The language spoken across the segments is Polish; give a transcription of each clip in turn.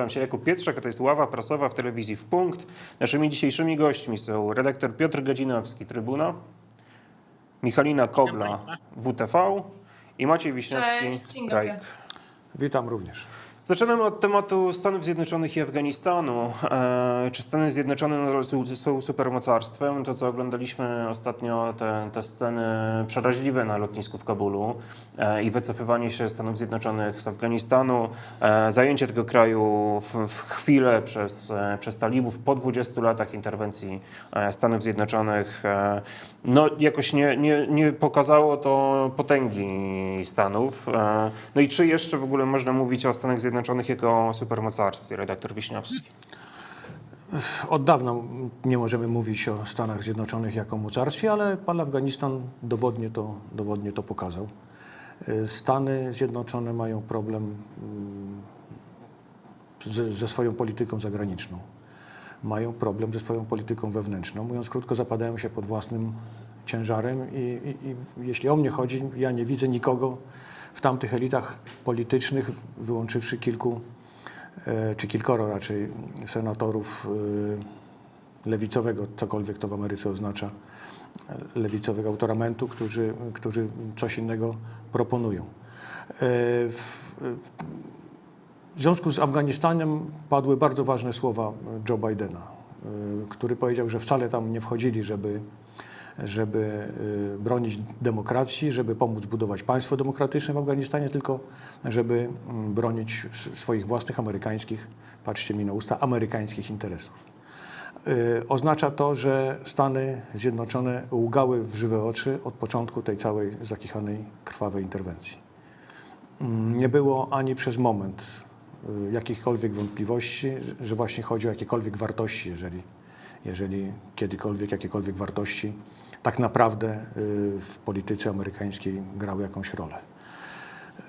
Nazywam się Jakub Pietrzak, a to jest ława prasowa w telewizji w punkt. Naszymi dzisiejszymi gośćmi są redaktor Piotr Gadzinowski, Trybuna, Michalina Kobla. WTV i Maciej Wiśniewski, Strajk. Witam również. Zaczynamy od tematu Stanów Zjednoczonych i Afganistanu. E, czy Stany Zjednoczone są, supermocarstwem? To, co oglądaliśmy ostatnio, te, te sceny przeraźliwe na lotnisku w Kabulu e, i wycofywanie się Stanów Zjednoczonych z Afganistanu, e, zajęcie tego kraju w, w chwilę przez, przez talibów po 20 latach interwencji Stanów Zjednoczonych, no jakoś nie, nie, nie pokazało to potęgi Stanów. No i czy jeszcze w ogóle można mówić o Stanach Zjednoczonych jako o supermocarstwie, redaktor Wiśniowski? Od dawna nie możemy mówić o Stanach Zjednoczonych jako mocarstwie, ale pan Afganistan dowodnie to, dowodnie to pokazał. Stany Zjednoczone mają problem mm, ze, ze swoją polityką zagraniczną. Mają problem ze swoją polityką wewnętrzną. Mówiąc krótko, zapadają się pod własnym ciężarem i, i, i jeśli o mnie chodzi, ja nie widzę nikogo w tamtych elitach politycznych, wyłączywszy kilku e, czy kilkoro raczej senatorów e, lewicowego, cokolwiek to w Ameryce oznacza, e, lewicowego autoramentu, którzy, którzy coś innego proponują. W- związku z Afganistanem padły bardzo ważne słowa Joe Bidena, który powiedział, że wcale tam nie wchodzili, żeby, żeby y, bronić demokracji, żeby pomóc budować państwo demokratyczne w Afganistanie, tylko żeby mm, bronić swoich własnych amerykańskich, patrzcie mi na usta, amerykańskich interesów. Y, Oznacza to, że Stany Zjednoczone łgały w żywe oczy od początku tej całej zakichanej, krwawej interwencji. Mm, Nie było ani przez moment y, jakichkolwiek wątpliwości, że właśnie chodzi o jakiekolwiek wartości, jeżeli, jeżeli kiedykolwiek jakiekolwiek wartości tak naprawdę y, w polityce amerykańskiej grały jakąś rolę.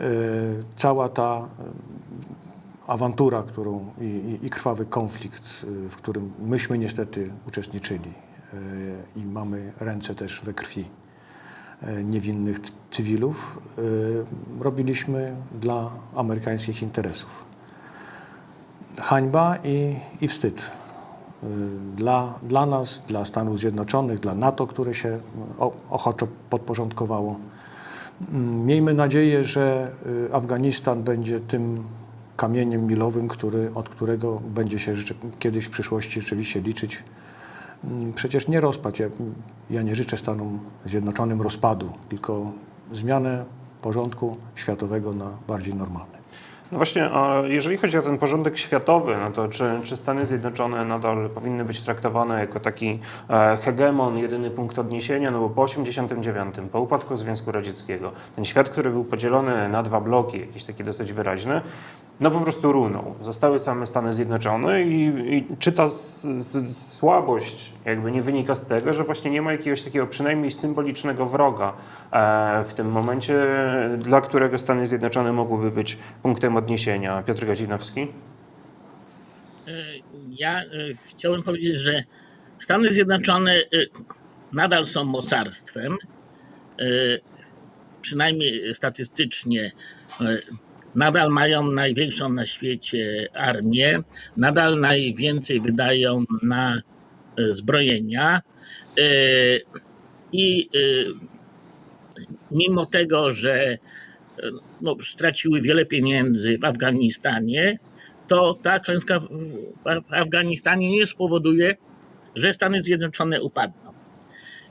Y, Cała ta y, awantura którą, i, i, i krwawy konflikt, w którym myśmy niestety uczestniczyli i mamy ręce też we krwi niewinnych cywilów, robiliśmy dla amerykańskich interesów. Hańba i, i wstyd. Y, Dla, dla nas, dla Stanów Zjednoczonych, dla NATO, które się o, ochoczo podporządkowało. Mm, Miejmy nadzieję, że y, Afganistan będzie tym kamieniem milowym, który, od którego będzie się kiedyś w przyszłości rzeczywiście liczyć. Mm, Przecież nie rozpad. Ja, ja nie życzę Stanom Zjednoczonym rozpadu, tylko zmianę porządku światowego na bardziej normalny. No właśnie, jeżeli chodzi o ten porządek światowy, no to czy, czy Stany Zjednoczone nadal powinny być traktowane jako taki e, hegemon, jedyny punkt odniesienia, no bo po 89, po upadku Związku Radzieckiego, ten świat, który był podzielony na dwa bloki, jakiś taki dosyć wyraźny, no po prostu runął. Zostały same Stany Zjednoczone i, i czy ta s, s, słabość jakby nie wynika z tego, że właśnie nie ma jakiegoś takiego przynajmniej symbolicznego wroga e, w tym momencie, dla którego Stany Zjednoczone mogłyby być punktem odniesienia. Piotr Gadzinowski? Ja y, chciałem powiedzieć, że Stany Zjednoczone y, nadal są mocarstwem, przynajmniej statystycznie. Nadal mają największą na świecie armię, nadal najwięcej wydają na zbrojenia i mimo tego, że no, straciły wiele pieniędzy w Afganistanie, to ta klęska w, Afganistanie nie spowoduje, że Stany Zjednoczone upadną.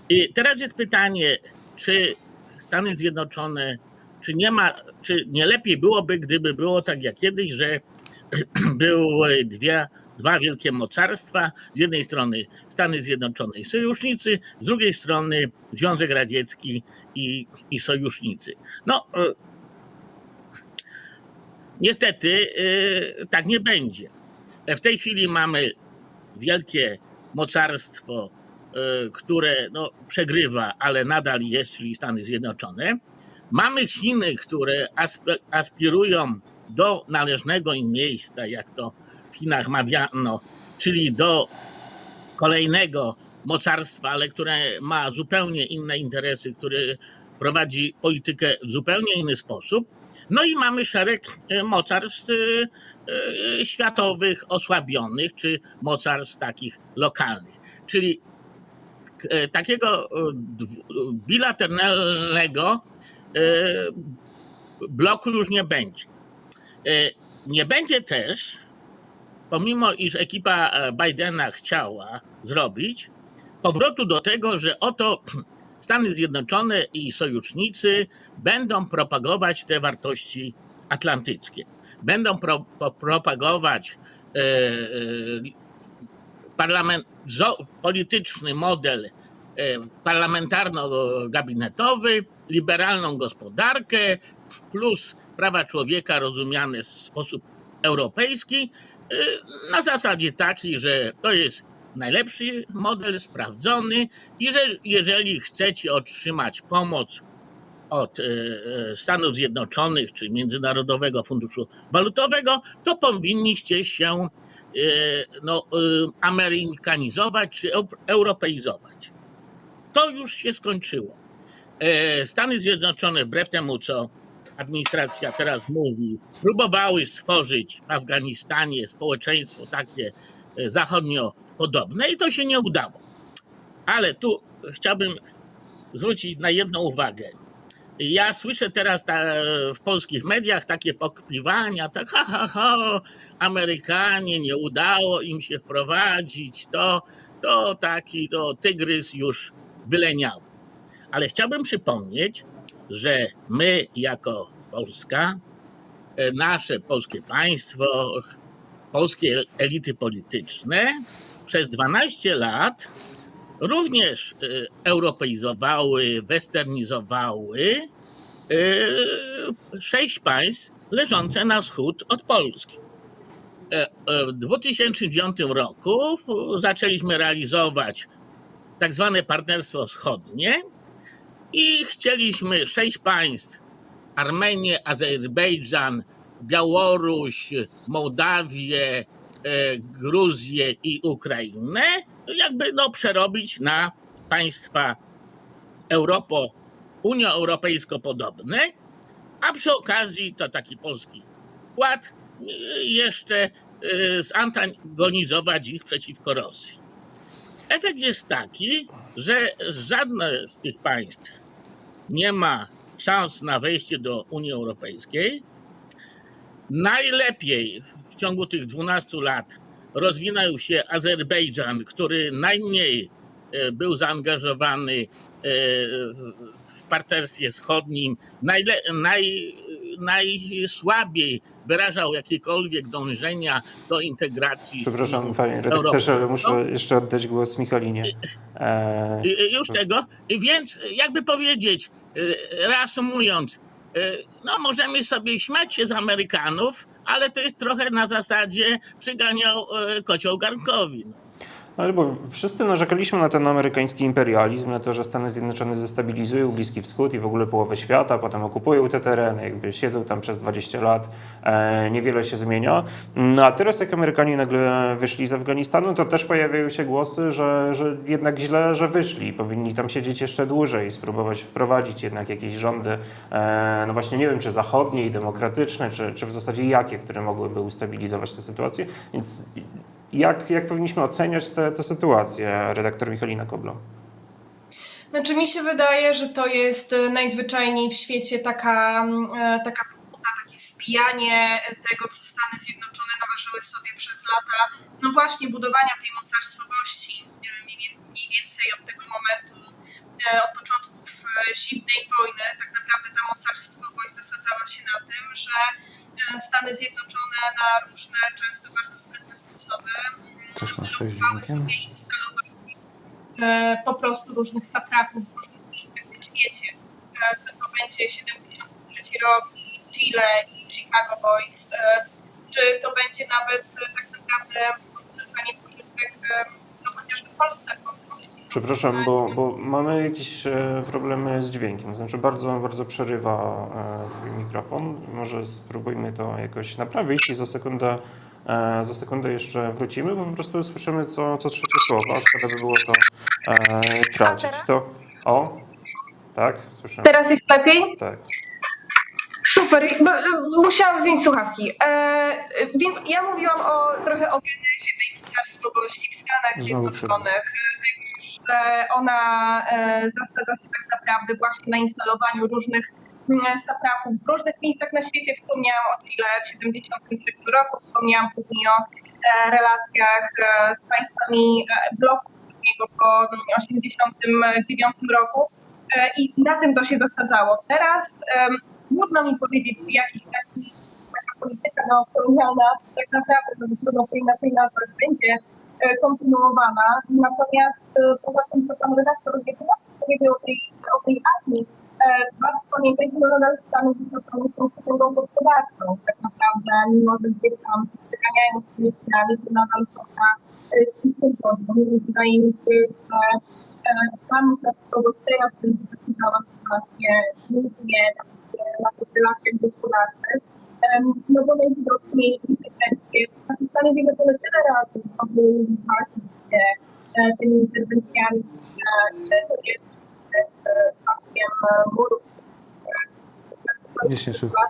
I teraz jest pytanie, czy Stany Zjednoczone, czy nie ma, czy nie lepiej byłoby, gdyby było tak jak kiedyś, że były dwie, dwa wielkie mocarstwa, z jednej strony Stany Zjednoczone i sojusznicy, z drugiej strony Związek Radziecki i, i sojusznicy. No, e, Niestety yy, tak nie będzie. W tej chwili mamy wielkie mocarstwo, yy, które no, przegrywa, ale nadal jest, czyli Stany Zjednoczone. Mamy Chiny, które asp- aspirują do należnego im miejsca, jak to w Chinach mawiano, czyli do kolejnego mocarstwa, ale które ma zupełnie inne interesy, które prowadzi politykę w zupełnie inny sposób. No i mamy szereg e, mocarstw e, e, światowych osłabionych, czy mocarstw takich lokalnych. Czyli takiego bilateralnego bloku już nie będzie. Nie będzie też, pomimo iż ekipa Bidena chciała zrobić, powrotu do tego, że oto Stany Zjednoczone i sojusznicy będą propagować te wartości atlantyckie. Będą pro, propagować e, e, parlament, zo, polityczny model e, parlamentarno-gabinetowy, liberalną gospodarkę, plus prawa człowieka rozumiane w sposób europejski, e, na zasadzie takiej, że to jest najlepszy model, sprawdzony i że jeżeli chcecie otrzymać pomoc od e, e, Stanów Zjednoczonych czy Międzynarodowego Funduszu Walutowego, to powinniście się e, no, amerykanizować czy eu- europeizować. To już się skończyło. Stany Zjednoczone, wbrew temu, co administracja teraz mówi, próbowały stworzyć w Afganistanie społeczeństwo takie e, zachodnio-podobne i to się nie udało. Ale tu chciałbym zwrócić na jedną uwagę. Ja słyszę teraz ta, w polskich mediach takie pokpiwania, tak ha, ha, ha, Amerykanie nie udało im się wprowadzić, to, to taki to tygrys już wyleniał. Ale chciałbym przypomnieć, że my jako Polska, e, nasze polskie państwo, polskie elity polityczne przez 12 lat również e, europeizowały, westernizowały e, sześć państw leżące na wschód od Polski. E, e, W 2009 roku zaczęliśmy realizować tak zwane partnerstwo wschodnie i chcieliśmy sześć państw Armenię, Azerbejdżan, Białoruś, Mołdawię, e, Gruzję i Ukrainę jakby no przerobić na państwa Europo, Unia Europejsko podobne, a przy okazji to taki polski wkład y, jeszcze y, zantagonizować ich przeciwko Rosji. Efekt jest taki, że żadne z tych państw nie ma szans na wejście do Unii Europejskiej. Najlepiej w ciągu tych 12 lat rozwinął się Azerbejdżan, który najmniej e, był zaangażowany e, w partnerstwie wschodnim, najle, naj, najsłabiej wyrażał jakiekolwiek dążenia do integracji. Przepraszam, panie redaktorze, ale muszę No. jeszcze oddać głos Michalinie. E, Już tego, więc jakby powiedzieć, reasumując, no możemy sobie śmiać się z Amerykanów, ale to jest trochę na zasadzie przyganiał y, kocioł garnkowi. No. Ale bo wszyscy narzekaliśmy na ten amerykański imperializm, na to, że Stany Zjednoczone destabilizują Bliski Wschód i w ogóle połowę świata, potem okupują te tereny, jakby siedzą tam przez 20 lat, e, niewiele się zmienia. No a teraz jak Amerykanie nagle wyszli z Afganistanu, to też pojawiają się głosy, że, że jednak źle, że wyszli, powinni tam siedzieć jeszcze dłużej, spróbować wprowadzić jednak jakieś rządy, e, no właśnie nie wiem, czy zachodnie i demokratyczne, czy, czy w zasadzie jakie, które mogłyby ustabilizować tę sytuację, więc jak, jak powinniśmy oceniać tę sytuację, redaktor Michalina Koblo? Znaczy mi się wydaje, że to jest e, najzwyczajniej w świecie taka, mm, e, taka pokuta, takie spijanie tego, co Stany Zjednoczone naważyły sobie przez lata, no właśnie budowania tej mocarstwowości e, mniej więcej od tego momentu, od początków e, zimnej wojny, tak naprawdę ta mocarstwowość zasadzała się na tym, że e, Stany Zjednoczone na różne, często bardzo sprytne sposoby mm, próbowały dźwiękiem? sobie instalować e, po prostu różnych satrapów, różnych tak być wiecie, e, że to będzie 73 rok i Chile i Chicago Boys, e, czy to będzie nawet e, tak naprawdę uzyskanie pożytek e, no chociażby w Polsce. Przepraszam, bo, bo mamy jakieś e, problemy z dźwiękiem. Znaczy bardzo, bardzo przerywa e, twój mikrofon. Może spróbujmy to jakoś naprawić i za sekundę, e, za sekundę jeszcze wrócimy, bo po prostu słyszymy co, co trzecie słowo. a Szkoda by było to e, tracić. To o, tak, słyszymy. Teraz jest lepiej? Tak. Super. Bo, musiałam zdjąć słuchawki. E, więc ja mówiłam o, trochę o genezie tej nieprawidłowości w Stanach Znowu Zjednoczonych, e, że ona e, zasadza się tak naprawdę właśnie na instalowaniu różnych mm, zaprawów w różnych miejscach na świecie. Wspomniałam o Chile w 1973 roku, wspomniałam później o e, relacjach e, z państwami bloku po 1989 roku. E, I na tym to się zasadzało. Teraz trudno mi powiedzieć, w jakich taki, polityka neokolonialna tak naprawdę to trudno tej na tej nazwy będzie kontynuowana. Natomiast e, poza tym, co pan redaktor powiedział o tej, o tej armii, e, warto pamiętać, że nadal Stany Zjednoczone są potęgą gospodarczą. Tak naprawdę, mimo że gdzieś tam przeganiają się myślami, to nadal są na e, czystym poziomie. Wydaje mi się, że e, tego teraz będzie wyglądała sytuację głównie na tych relacjach gospodarczych. No bo najwidoczniej interwencje, znaczy Stany Zjednoczone tyle razy mogły walczyć się tymi interwencjami, że że to jest. Nic nie słychać.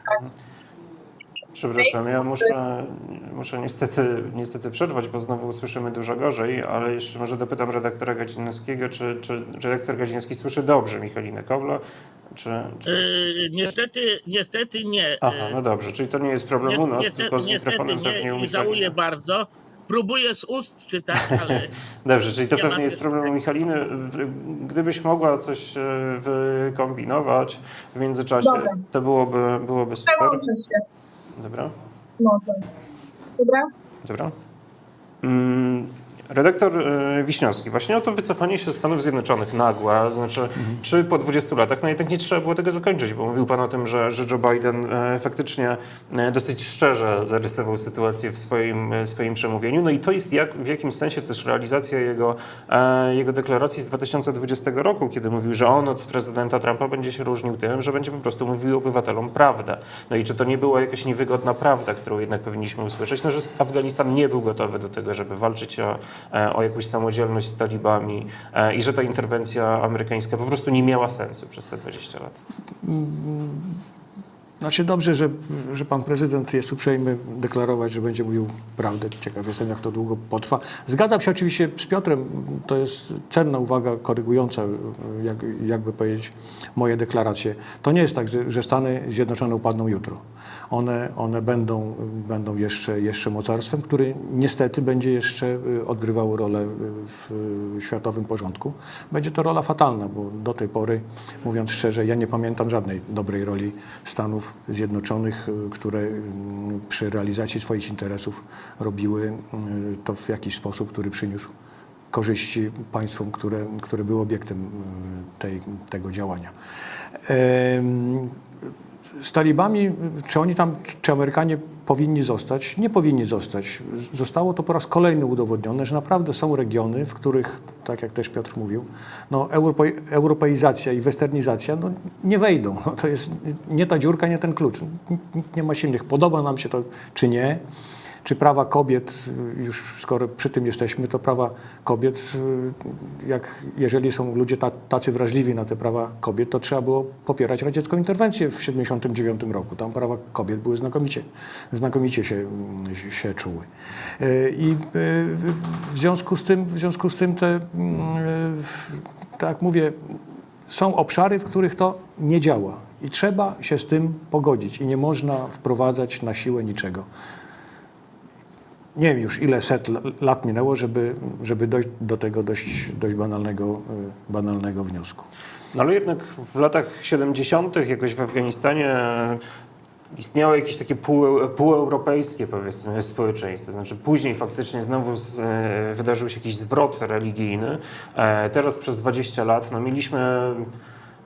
Przepraszam, ja muszę, muszę niestety, niestety przerwać, bo znowu słyszymy dużo gorzej, ale jeszcze może dopytam redaktora Gacinowskiego, czy, czy, czy redaktor Gacinowski słyszy dobrze Michalinę Kobla, czy... czy... E, niestety, niestety nie. Aha, no dobrze, czyli to nie jest problem u nas, tylko z mikrofonem pewnie u nie, żałuję bardzo. Próbuję z ust czytać, ale Dobrze, czyli to Ja pewnie jest problem u Michaliny. Gdybyś mogła coś e, wykombinować w międzyczasie, Dobra. to byłoby, byłoby super. Się. Dobra, Może. Dobra? dobra. Mm, Redaktor e, Wiśniowski, właśnie o to wycofanie się Stanów Zjednoczonych nagłe, znaczy czy po 20 latach, no jednak nie trzeba było tego zakończyć, bo mówił Pan o tym, że, że Joe Biden e, faktycznie e, dosyć szczerze zarysował sytuację w swoim, swoim przemówieniu, no i to jest jak, w jakimś sensie też realizacja jego, jego deklaracji z 2020 roku, kiedy mówił, że on od prezydenta Trumpa będzie się różnił tym, że będzie po prostu mówił obywatelom prawdę. No i czy to nie była jakaś niewygodna prawda, którą jednak powinniśmy usłyszeć, no że Afganistan nie był gotowy do tego, żeby walczyć o, o jakąś samodzielność z talibami e, i że ta interwencja amerykańska po prostu nie miała sensu przez te 20 lat. Znaczy dobrze, że, że pan prezydent jest uprzejmy deklarować, że będzie mówił prawdę. Ciekaw jestem, jak to długo potrwa. Zgadzam się oczywiście z Piotrem. To jest cenna uwaga korygująca, jak, jakby powiedzieć, moje deklaracje. To nie jest tak, że, że Stany Zjednoczone upadną jutro. One, one będą, będą jeszcze, jeszcze mocarstwem, który niestety będzie jeszcze y, odgrywało rolę w światowym porządku. Będzie to rola fatalna, bo do tej pory, mówiąc szczerze, ja nie pamiętam żadnej dobrej roli Stanów Zjednoczonych, y, które y, przy realizacji swoich interesów robiły y, to w jakiś sposób, który przyniósł korzyści państwom, które, które były obiektem tej, tego działania. Z talibami, czy oni tam, czy Amerykanie powinni zostać? Nie powinni zostać. Zostało to po raz kolejny udowodnione, że naprawdę są regiony, w których, tak jak też Piotr mówił, no, europe, europeizacja i westernizacja no, nie wejdą. No, to jest nie ta dziurka, nie ten klucz. Nie ma silnych. Podoba nam się to, czy nie. Czy prawa kobiet, już skoro przy tym jesteśmy, to prawa kobiet, jak jeżeli są ludzie ta, tacy wrażliwi na te prawa kobiet, to trzeba było popierać radziecką interwencję w 1979 roku. Tam prawa kobiet były znakomicie, znakomicie się, się czuły. I w związku z tym, w związku z tym te, tak mówię, są obszary, w których to nie działa i trzeba się z tym pogodzić i nie można wprowadzać na siłę niczego nie wiem już ile set lat minęło, żeby, żeby dojść do tego dość, dość banalnego, y, banalnego wniosku. No ale jednak w latach 70. jakoś w Afganistanie istniało jakieś takie pół, półeuropejskie powiedzmy społeczeństwo. Znaczy później faktycznie znowu z, e, wydarzył się jakiś zwrot religijny. E, teraz przez 20 lat no, mieliśmy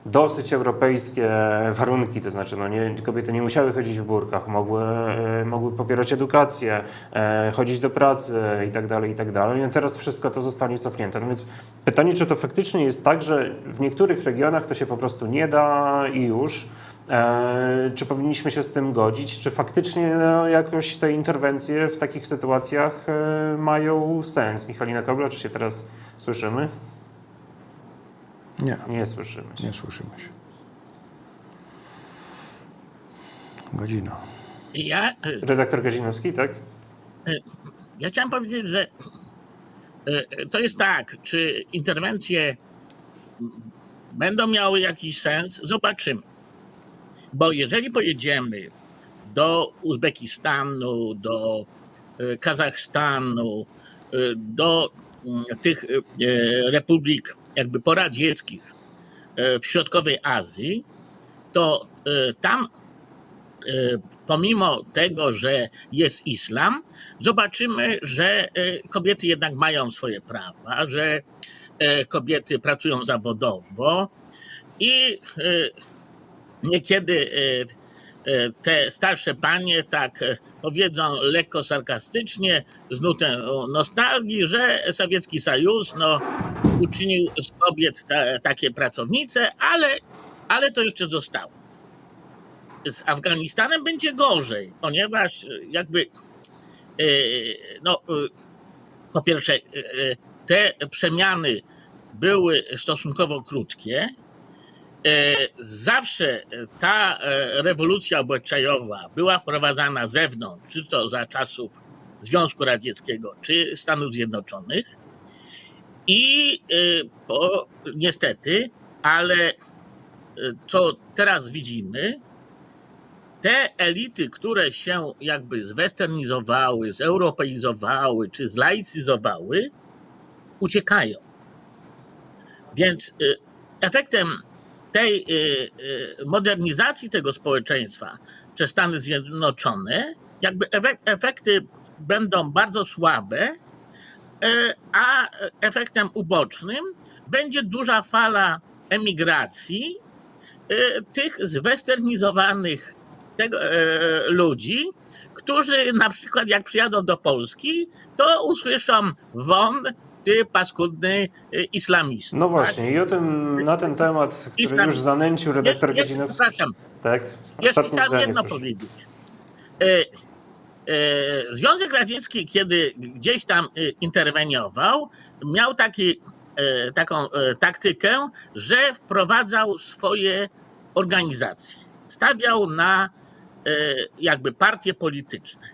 dosyć europejskie warunki, to znaczy no nie, kobiety nie musiały chodzić w burkach, mogły, e, mogły popierać edukację, e, chodzić do pracy i tak dalej, i tak. No teraz wszystko to zostanie cofnięte. No więc pytanie, czy to faktycznie jest tak, że w niektórych regionach to się po prostu nie da i już, E, czy powinniśmy się z tym godzić? Czy faktycznie no, jakoś te interwencje w takich sytuacjach mają sens? Michalina Kobla, czy się teraz słyszymy? Nie, Nie słyszymy się. nie słyszymy się. Godzina. Ja, e, Redaktor Gadzinowski, tak? ja chciałem powiedzieć, że e, to jest tak, czy interwencje będą miały jakiś sens, zobaczymy. Bo jeżeli pojedziemy do Uzbekistanu, do e, Kazachstanu, e, do mm, tych e, republik jakby poradzieckich e, w środkowej Azji, to e, tam e, pomimo tego, że jest islam, zobaczymy, że kobiety jednak mają swoje prawa, że kobiety pracują zawodowo i niekiedy te starsze panie tak powiedzą lekko sarkastycznie, z nutą nostalgii, że sowiecki Sojus no, uczynił z kobiet ta, takie pracownice, ale, ale to jeszcze zostało z Afganistanem będzie gorzej, ponieważ jakby e, no, e, po pierwsze e, te przemiany były stosunkowo krótkie. Zawsze ta rewolucja obyczajowa była wprowadzana z zewnątrz, czy to za czasów Związku Radzieckiego, czy Stanów Zjednoczonych. I po, niestety, ale e, co teraz widzimy, te elity, które się jakby zwesternizowały, zeuropeizowały czy zlaicyzowały, uciekają. Więc y, efektem tej y, y, modernizacji tego społeczeństwa przez Stany Zjednoczone, jakby efek- efekty będą bardzo słabe, y, a efektem ubocznym będzie duża fala emigracji y, tych zwesternizowanych tego, e, ludzi, którzy na przykład jak przyjadą do Polski, to usłyszą won, ty paskudny e, islamista. No właśnie, i o tym, na ten temat, który Islam- już zanęcił redaktor Gadzinowski. przepraszam, Tak? jeszcze chciałem jedno proszę. powiedzieć. E, Związek Radziecki, kiedy gdzieś tam e, interweniował, miał taki, e, taką taktykę, że wprowadzał swoje organizacje. Stawiał na jakby partie polityczne.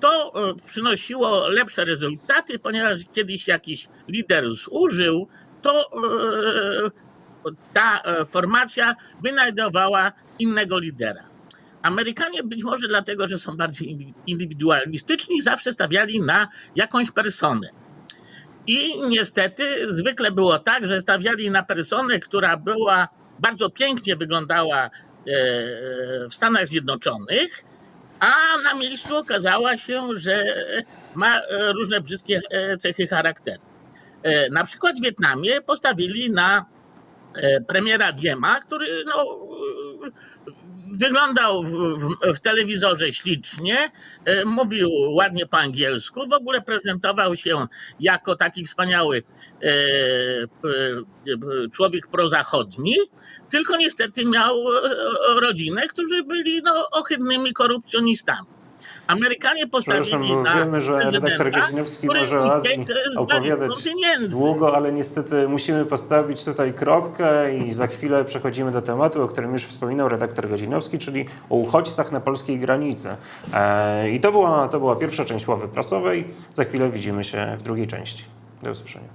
To przynosiło lepsze rezultaty, ponieważ kiedyś jakiś lider zużył, to ta formacja wynajdowała innego lidera. Amerykanie być może dlatego, że są bardziej indy- indywidualistyczni, zawsze stawiali na jakąś personę. I niestety zwykle było tak, że stawiali na personę, która była bardzo pięknie wyglądała e, w Stanach Zjednoczonych, a na miejscu okazała się, że ma e, różne brzydkie e, cechy charakteru. Na przykład w Wietnamie postawili na premiera Diema, który no, wyglądał w, w, w telewizorze ślicznie, e, mówił ładnie po angielsku, w ogóle prezentował się jako taki wspaniały e, p- człowiek prozachodni, tylko niestety miał e, rodzinę, którzy byli no, ohydnymi korupcjonistami. Amerykanie postawili na wiemy, że redaktor Gaźniowski może o opowiadać długo, ale niestety musimy postawić tutaj kropkę i za chwilę przechodzimy do tematu, o którym już wspominał redaktor Godzinowski, czyli o uchodźcach na polskiej granicy. E, I to była, to była pierwsza część ławy prasowej. Za chwilę widzimy się w drugiej części. Do usłyszenia.